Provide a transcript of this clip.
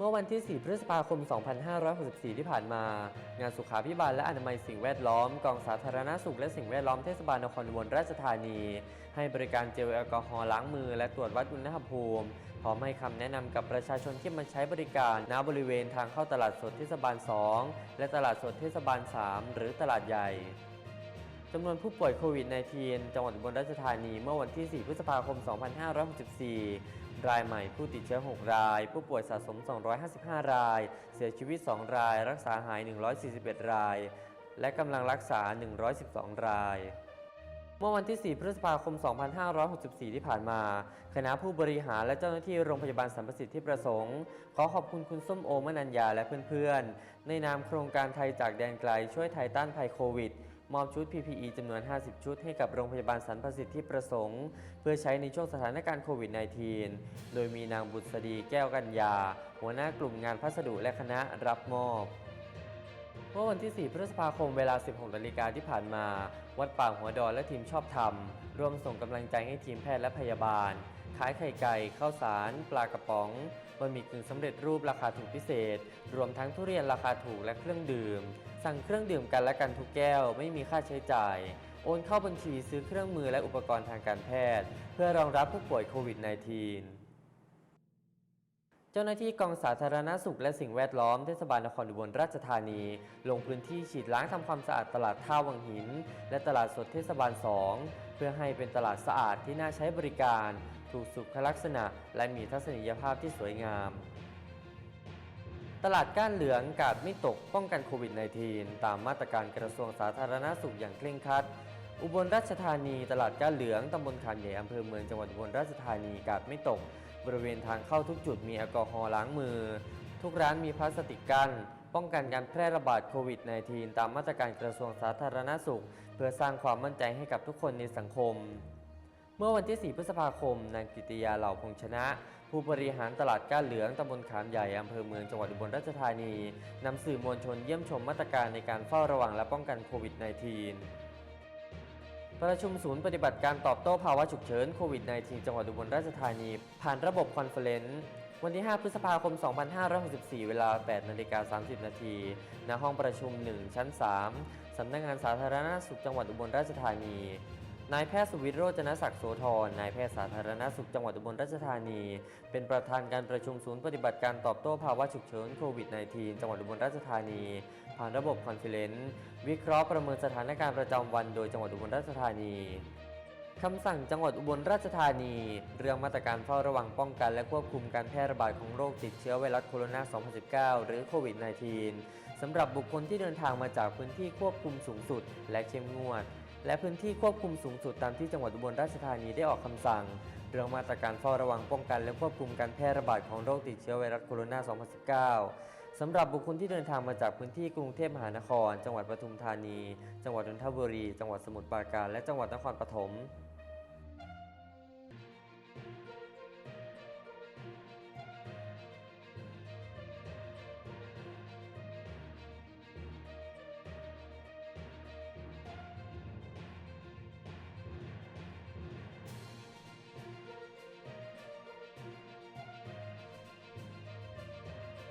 เมื่อวันที่ 4 พฤษภาคม 2564 ที่ผ่านมา งานสุขาพิบาลและอนามัยสิ่งแวดล้อม กองสาธารณสุขและสิ่งแวดล้อมเทศบาลนครอุบลราชธานี ให้บริการเจลแอลกอฮอล์ล้างมือและตรวจวัดอุณหภูมิ พร้อมให้คำแนะนำกับประชาชนที่มาใช้บริการณบริเวณทางเข้าตลาดสดเทศบาล 2 และตลาดสดเทศบาล 3 หรือตลาดใหญ่จำนวนผู้ป่วยโควิด -19 จังหวัดอุบลราชธานีเมื่อวันที่ 4 พฤษภาคม 2564 รายใหม่ผู้ติดเชื้อ 6 ราย ผู้ป่วยสะสม 255 ราย เสียชีวิต 2 ราย รักษาหาย 141 ราย และกำลังรักษา 112 ราย เมื่อวันที่ 4 พฤษภาคม 2564 ที่ผ่านมา คณะผู้บริหารและเจ้าหน้าที่โรงพยาบาลสัมประสิทธิประสงค์ ขอขอบคุณคุณส้มโอมนัญญาและเพื่อนๆ ในนามโครงการไทยจากแดนไกลช่วยไทยต้านภัยโควิด มอบชุด PPE จำนวน 50 ชุดให้กับโรงพยาบาลสรรพสิทธิประสงค์ เพื่อใช้ในช่วงสถานการณ์โควิด -19 โดยมีนางบุษดีแก้วกัญญา หัวหน้ากลุ่มงานพัสดุและคณะรับมอบ มื่อวันที่ 4 พฤษภาคมเวลา 16นาฬิกาที่ผ่านมา วัดป่าหัวดอนและทีมชอบธรรม ร่วมส่งกำลังใจให้ทีมแพทย์และพยาบาล ขายไข่ไก่ข้าวสาร ปลากระป๋องบะหมี่กึ่งสำเร็จรูปราคาถูกพิเศษ รวมทั้งทุเรียนราคาถูกและเครื่องดื่ม สั่งเครื่องดื่มกันและกันทุกแก้ว ไม่มีค่าใช้จ่าย โอนเข้าบัญชีซื้อเครื่องมือและอุปกรณ์ทางการแพทย์ เพื่อรองรับผู้ป่วยโควิด -19 จ้าหน้าที่กองสาธารณสุขและสิ่งแวดล้อมเทศบาลนครอุบลราชธานี ลงพื้นที่ฉีดล้างทำความสะอาดตลาดท่าวังหิน และตลาดสดเทศบาล 2 เพื่อให้เป็นตลาดสะอาดที่น่าใช้บริการ ถูกสุขลักษณะ และมีทัศนียภาพที่สวยงาม ตลาดก้านเหลืองกาดไม่ตกป้องกันโควิด -19 ตามมาตรการกระทรวงสาธารณสุขอย่างเคร่งครัดอุบลราชธานี ตลาดก้านเหลืองตำบลขามใหญ่อำเภอเมืองจังหวัดอุบลราชธานีกาดไม่ตก บริเวณทางเข้าทุกจุดมีแอลกอฮอล์ล้างมือ ทุกร้านมีพลาสติกกั้นป้องกันการแพร่ระบาดโควิด -19 ตามมาตรการกระทรวงสาธารณสุข เพื่อสร้างความมั่นใจให้กับทุกคนในสังคม เมื่อวันที่ 4 พฤษภาคม นางกิติยาเหล่าพงชนะ ผู้บริหารตลาดก้าเหลืองตำบลขามใหญ่อำเภอเมืองจังหวัดอุบลราชธานีนำสื่อมวลชนเยี่ยมชมมาตรการในการเฝ้าระวังและป้องกันโควิด -19 ประชุมศูนย์ปฏิบัติการตอบโต้ภาวะฉุกเฉินโควิด -19 จังหวัดอุบลราชธานี ผ่านระบบคอนเฟลเลนซ์วันที่ 5 พฤษภาคม 2564 เวลา 8 นาฬิกา 30 นาทีณห้องประชุม 1 ชั้น 3 สำนักงานสาธารณสุขจังหวัดอุบลราชธานี นายแพทย์สุวิทย์โรจนศักดิ์โสธร นายแพทย์สาธารณสุขจังหวัดอุบลราชธานี เป็นประธานการประชุมศูนย์ปฏิบัติการตอบโต้ภาวะฉุกเฉินโควิด -19 จังหวัดอุบลราชธานี ผ่านระบบคอนเฟอเรนซ์วิเคราะห์ประเมินสถานการณ์ประจำวันโดยจังหวัดอุบลราชธานีคำสั่งจังหวัดอุบลราชธานี เรื่องมาตรการเฝ้าระวังป้องกันและควบคุมการแพร่ระบาดของโรคติดเชื้อไวรัสโคโรนา 2019 หรือโควิด -19 สำหรับบุคคลที่เดินทางมาจากพื้นที่ควบคุมสูงสุด และเข้มงวด และพื้นที่ควบคุมสูงสุดตามที่จังหวัดอุบลราชธานีได้ออกคำสั่ง เรื่องมาตรการเฝ้าระวังป้องกันและควบคุมการแพร่ระบาดของโรคติดเชื้อไวรัสโคโรนา 2019 สำหรับบุคคลที่เดินทางมาจากพื้นที่กรุงเทพมหานคร จังหวัดปทุมธานี จังหวัดนนทบุรี จังหวัดสมุทรปราการ และจังหวัดนครปฐม